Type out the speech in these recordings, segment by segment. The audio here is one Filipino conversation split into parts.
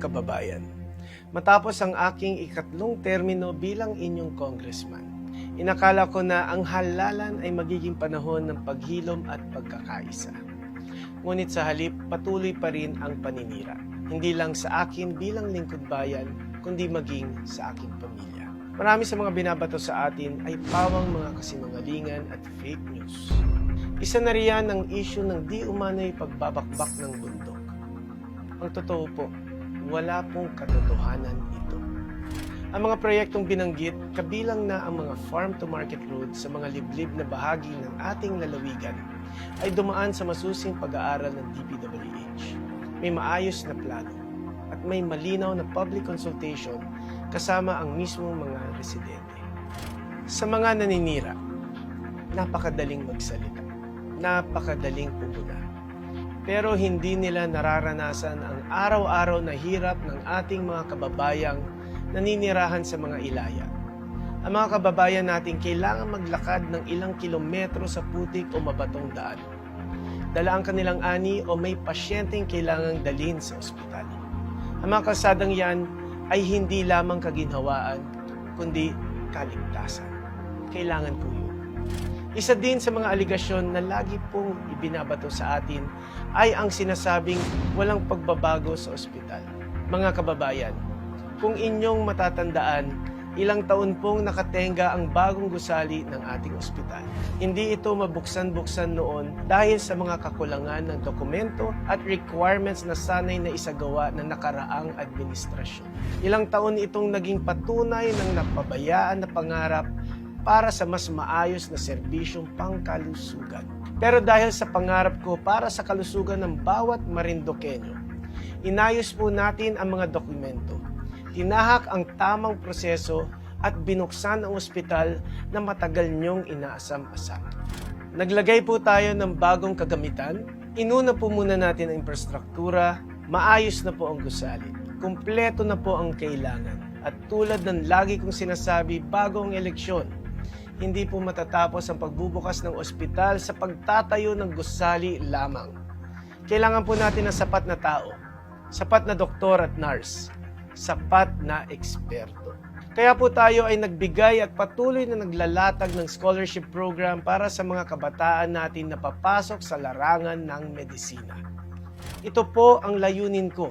kababayan. Matapos ang aking ikatlong termino bilang inyong congressman, inakala ko na ang halalan ay magiging panahon ng paghilom at pagkakaisa. Ngunit sa halip, patuloy pa rin ang paninira. Hindi lang sa akin bilang lingkod bayan, kundi maging sa aking pamilya. Marami sa mga binabato sa atin ay pawang mga kasinungalingan at fake news. Isa na riyan ang issue ng di umano'y pagbabakbak ng bundok. Ang totoo po, wala pong katotohanan ito. Ang mga proyektong binanggit, kabilang na ang mga farm-to-market road sa mga liblib na bahagi ng ating lalawigan, ay dumaan sa masusing pag-aaral ng DPWH. May maayos na plano at may malinaw na public consultation kasama ang mismong mga residente. Sa mga naninira, napakadaling magsalita, napakadaling pumuna. Pero hindi nila nararanasan ang araw-araw na hirap ng ating mga kababayang naninirahan sa mga ilaya. Ang mga kababayan natin kailangan maglakad ng ilang kilometro sa putik o mabatong daan. Dala ang kanilang ani o may pasyenteng kailangang dalhin sa ospital. Ang mga kalsadang yan ay hindi lamang kaginhawaan, kundi kaligtasan. Kailangan po yun. Isa din sa mga aligasyon na lagi pong ibinabato sa atin ay ang sinasabing walang pagbabago sa ospital. Mga kababayan, kung inyong matatandaan, ilang taon pong nakatenga ang bagong gusali ng ating ospital. Hindi ito mabuksan-buksan noon dahil sa mga kakulangan ng dokumento at requirements na sanay na isagawa ng nakaraang administrasyon. Ilang taon itong naging patunay ng napabayaan na pangarap para sa mas maayos na serbisyong pangkalusugan. Pero dahil sa pangarap ko para sa kalusugan ng bawat Marindokenyo, inayos po natin ang mga dokumento tinahak ang tamang proseso at binuksan ang ospital na matagal niyong inaasam-asam. Naglagay po tayo ng bagong kagamitan. Inuna po muna natin ang infrastruktura, maayos na po ang gusali, kumpleto na po ang kailangan. At tulad ng lagi kong sinasabi bago ang eleksyon, hindi po matatapos ang pagbubukas ng ospital sa pagtatayo ng gusali lamang. Kailangan po natin ng sapat na tao, sapat na doktor at nurse, sapat na eksperto. Kaya po tayo ay nagbigay at patuloy na naglalatag ng scholarship program para sa mga kabataan natin na papasok sa larangan ng medisina. Ito po ang layunin ko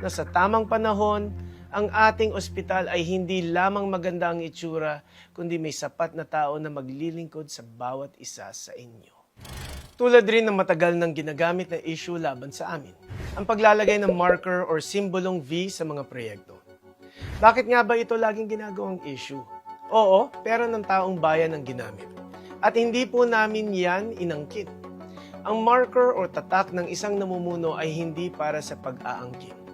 na sa tamang panahon, ang ating ospital ay hindi lamang maganda ang itsura, kundi may sapat na tao na maglilingkod sa bawat isa sa inyo. Tulad rin ng matagal ng ginagamit na issue laban sa amin, ang paglalagay ng marker or simbolong V sa mga proyekto. Bakit nga ba ito laging ginagawang issue? Oo, pera ng taong bayan ang ginamit. At hindi po namin yan inangkin. Ang marker o tatak ng isang namumuno ay hindi para sa pag-aangkin.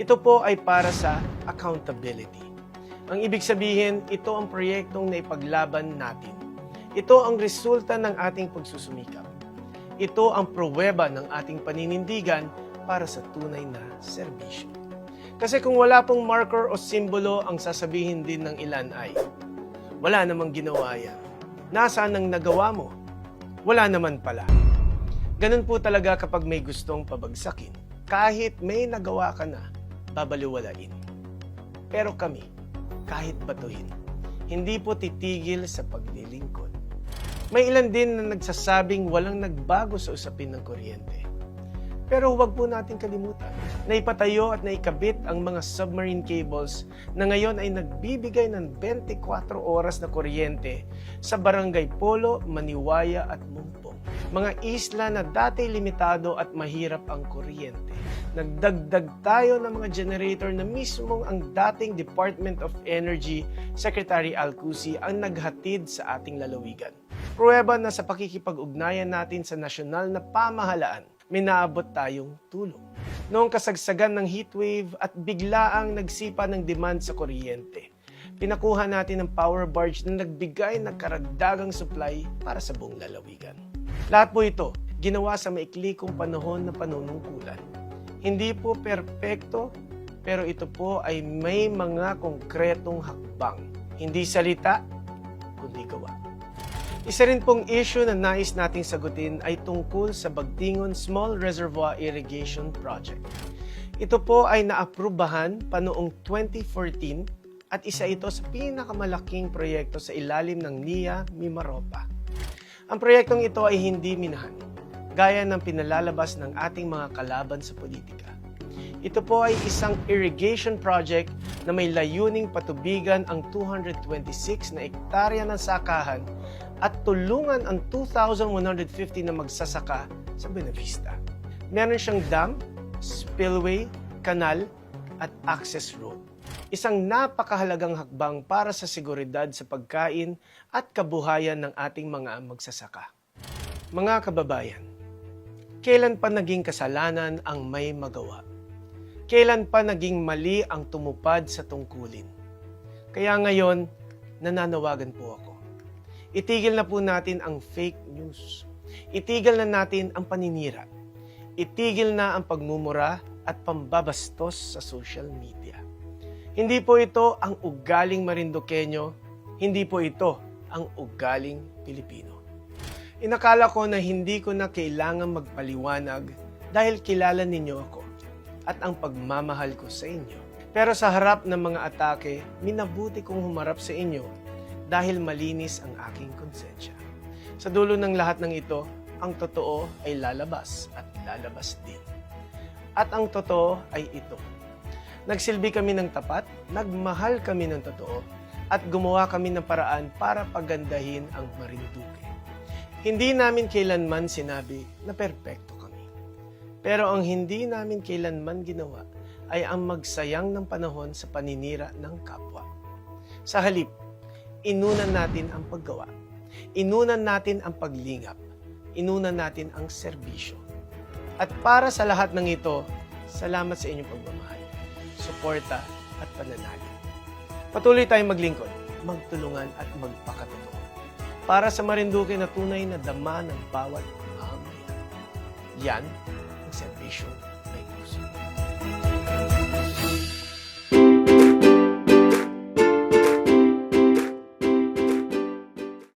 Ito po ay para sa accountability. Ang ibig sabihin, ito ang proyektong naipaglaban natin. Ito ang resulta ng ating pagsusumikap. Ito ang pruweba ng ating paninindigan para sa tunay na serbisyo. Kasi kung wala pong marker o simbolo, ang sasabihin din ng ilan ay, wala namang ginawa yan. Nasaan ang nagawa mo? Wala naman pala. Ganun po talaga kapag may gustong pabagsakin. Kahit may nagawa ka na, babaliwalain. Pero kami, kahit batuhin, hindi po titigil sa paglilingkod. May ilan din na nagsasabing walang nagbago sa usapin ng kuryente. Pero huwag po natin kalimutan na ipatayo at naikabit ang mga submarine cables na ngayon ay nagbibigay ng 24 oras na kuryente sa Barangay Polo, Maniwaya at Mumpong. Mga isla na dati limitado at mahirap ang kuryente. Nagdagdag tayo ng mga generator na mismong ang dating Department of Energy Secretary Alcusi ang naghatid sa ating lalawigan. Pruweba na sa pakikipag-ugnayan natin sa nasyonal na pamahalaan, may naabot tayong tulong. Noong kasagsagan ng heatwave at biglaang nagsipa ng demand sa kuryente, pinakuha natin ng power barge na nagbigay ng karagdagang supply para sa buong lalawigan. Lahat po ito, ginawa sa maikli kong panahon na panunungkulan. Hindi po perpekto, pero ito po ay may mga konkretong hakbang. Hindi salita, kundi gawa. Isa rin pong issue na nais nating sagutin ay tungkol sa Bagtingon Small Reservoir Irrigation Project. Ito po ay naaprubahan pa noong 2014 at isa ito sa pinakamalaking proyekto sa ilalim ng NIA Mimaropa. Ang proyektong ito ay hindi minahan, gaya ng pinalalabas ng ating mga kalaban sa politika. Ito po ay isang irrigation project na may layuning patubigan ang 226 na ektarya ng sakahan at tulungan ang 2,150 na magsasaka sa Buenavista. Meron siyang dam, spillway, kanal, at access road. Isang napakahalagang hakbang para sa seguridad sa pagkain at kabuhayan ng ating mga magsasaka. Mga kababayan, kailan pa naging kasalanan ang may magawa? Kailan pa naging mali ang tumupad sa tungkulin? Kaya ngayon, nananawagan po ako. Itigil na po natin ang fake news. Itigil na natin ang paninira. Itigil na ang pagmumura at pambabastos sa social media. Hindi po ito ang ugaling Marinduqueño, hindi po ito ang ugaling Pilipino. Inakala ko na hindi ko na kailangan magpaliwanag dahil kilala ninyo ako at ang pagmamahal ko sa inyo. Pero sa harap ng mga atake, minabuti kong humarap sa inyo dahil malinis ang aking konsensya. Sa dulo ng lahat ng ito, ang totoo ay lalabas at lalabas din. At ang totoo ay ito. Nagsilbi kami ng tapat, nagmahal kami ng totoo, at gumawa kami ng paraan para pagandahin ang Marinduque. Hindi namin kailanman sinabi na perpekto. Pero ang hindi namin kailanman ginawa ay ang magsayang ng panahon sa paninira ng kapwa. Sa halip, inunan natin ang paggawa. Inunan natin ang paglingap. Inunan natin ang serbisyo. At para sa lahat ng ito, salamat sa inyong pagmamahal, suporta at pananalig. Patuloy tayong maglingkod, magtulungan at magpakatotoo para sa Marinduque na tunay na dama ng bawat mamamayan. Yan ang